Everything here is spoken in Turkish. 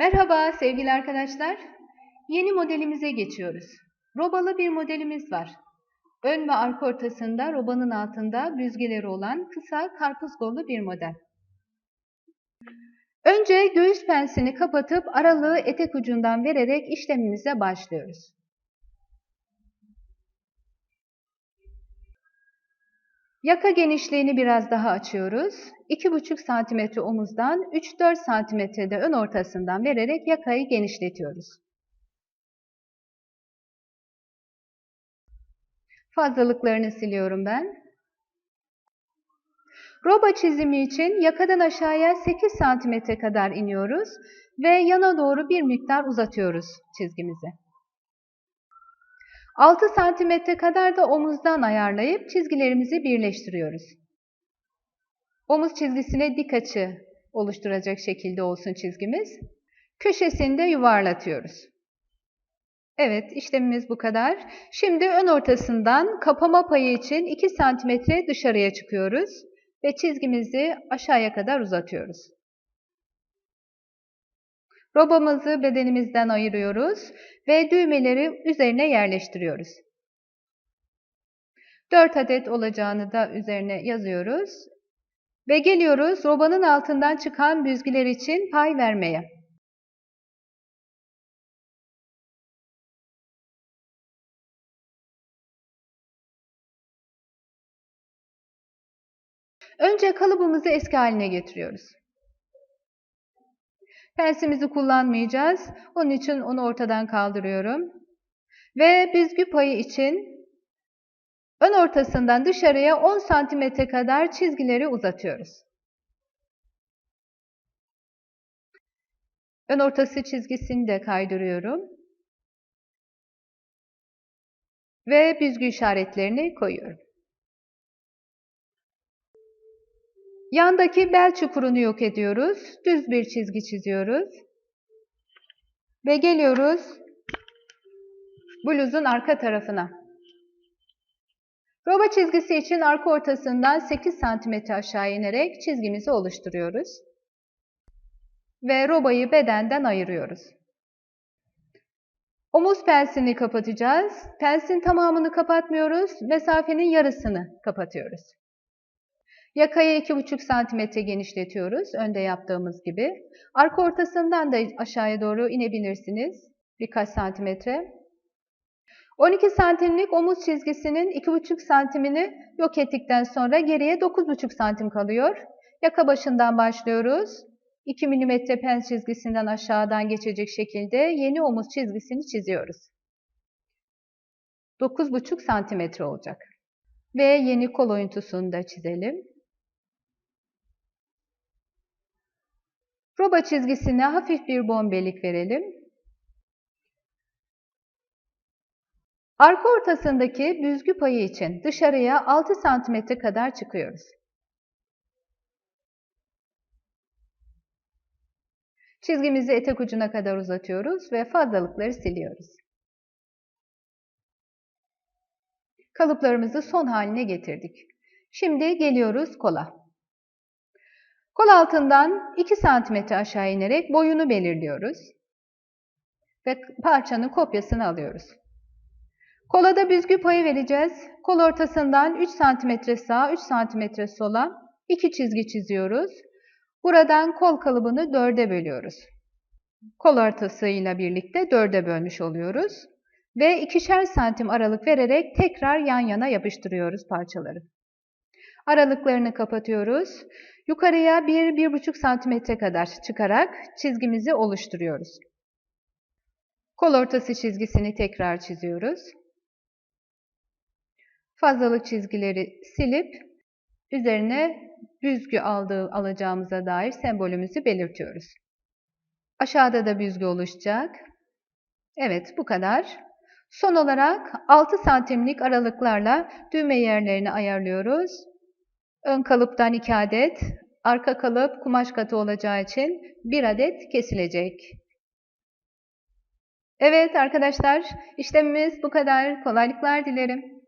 Merhaba sevgili arkadaşlar. Yeni modelimize geçiyoruz. Robalı bir modelimiz var. Ön ve arka ortasında robanın altında büzgeleri olan kısa karpuz kollu bir model. Önce göğüs pensini kapatıp aralığı etek ucundan vererek işlemimize başlıyoruz. Yaka genişliğini biraz daha açıyoruz. 2,5 cm omuzdan 3-4 cm de ön ortasından vererek yakayı genişletiyoruz. Fazlalıklarını siliyorum ben. Roba çizimi için yakadan aşağıya 8 cm kadar iniyoruz ve yana doğru bir miktar uzatıyoruz çizgimizi. 6 santimetre kadar da omuzdan ayarlayıp çizgilerimizi birleştiriyoruz. Omuz çizgisine dik açı oluşturacak şekilde olsun çizgimiz. Köşesini de yuvarlatıyoruz. Evet işlemimiz bu kadar. Şimdi ön ortasından kapama payı için 2 santimetre dışarıya çıkıyoruz ve çizgimizi aşağıya kadar uzatıyoruz. Robamızı bedenimizden ayırıyoruz ve düğmeleri üzerine yerleştiriyoruz. 4 adet olacağını da üzerine yazıyoruz. Ve geliyoruz robanın altından çıkan büzgüler için pay vermeye. Önce kalıbımızı eski haline getiriyoruz. Pensimizi kullanmayacağız. Onun için onu ortadan kaldırıyorum. Ve büzgü payı için ön ortasından dışarıya 10 cm kadar çizgileri uzatıyoruz. Ön ortası çizgisini de kaydırıyorum. Ve büzgü işaretlerini koyuyorum. Yandaki bel çukurunu yok ediyoruz. Düz bir çizgi çiziyoruz. Ve geliyoruz bluzun arka tarafına. Roba çizgisi için arka ortasından 8 cm aşağı inerek çizgimizi oluşturuyoruz. Ve robayı bedenden ayırıyoruz. Omuz pensini kapatacağız. Pensin tamamını kapatmıyoruz. Mesafenin yarısını kapatıyoruz. Yakayı 2,5 cm genişletiyoruz. Önde yaptığımız gibi. Arka ortasından da aşağıya doğru inebilirsiniz. Birkaç santimetre. 12 santimlik omuz çizgisinin 2,5 santimini yok ettikten sonra geriye 9,5 santim kalıyor. Yaka başından başlıyoruz. 2 mm pens çizgisinden aşağıdan geçecek şekilde yeni omuz çizgisini çiziyoruz. 9,5 santimetre olacak. Ve yeni kol oyuntusunu da çizelim. Roba çizgisine hafif bir bombelik verelim. Arka ortasındaki büzgü payı için dışarıya 6 cm kadar çıkıyoruz. Çizgimizi etek ucuna kadar uzatıyoruz ve fazlalıkları siliyoruz. Kalıplarımızı son haline getirdik. Şimdi geliyoruz kola. Kol altından 2 cm aşağı inerek boyunu belirliyoruz. Ve parçanın kopyasını alıyoruz. Kola da büzgü payı vereceğiz. Kol ortasından 3 cm sağa, 3 cm sola iki çizgi çiziyoruz. Buradan kol kalıbını 4'e bölüyoruz. Kol ortasıyla birlikte 4'e bölmüş oluyoruz. Ve ikişer santim aralık vererek tekrar yan yana yapıştırıyoruz parçaları. Aralıklarını kapatıyoruz. Yukarıya 1-1,5 santimetre kadar çıkarak çizgimizi oluşturuyoruz. Kol ortası çizgisini tekrar çiziyoruz. Fazlalık çizgileri silip üzerine büzgü aldığı alacağımıza dair sembolümüzü belirtiyoruz. Aşağıda da büzgü oluşacak. Evet bu kadar. Son olarak 6 santimlik aralıklarla düğme yerlerini ayarlıyoruz. Ön kalıptan 2 adet, arka kalıp kumaş katı olacağı için 1 adet kesilecek. Evet arkadaşlar işlemimiz bu kadar. Kolaylıklar dilerim.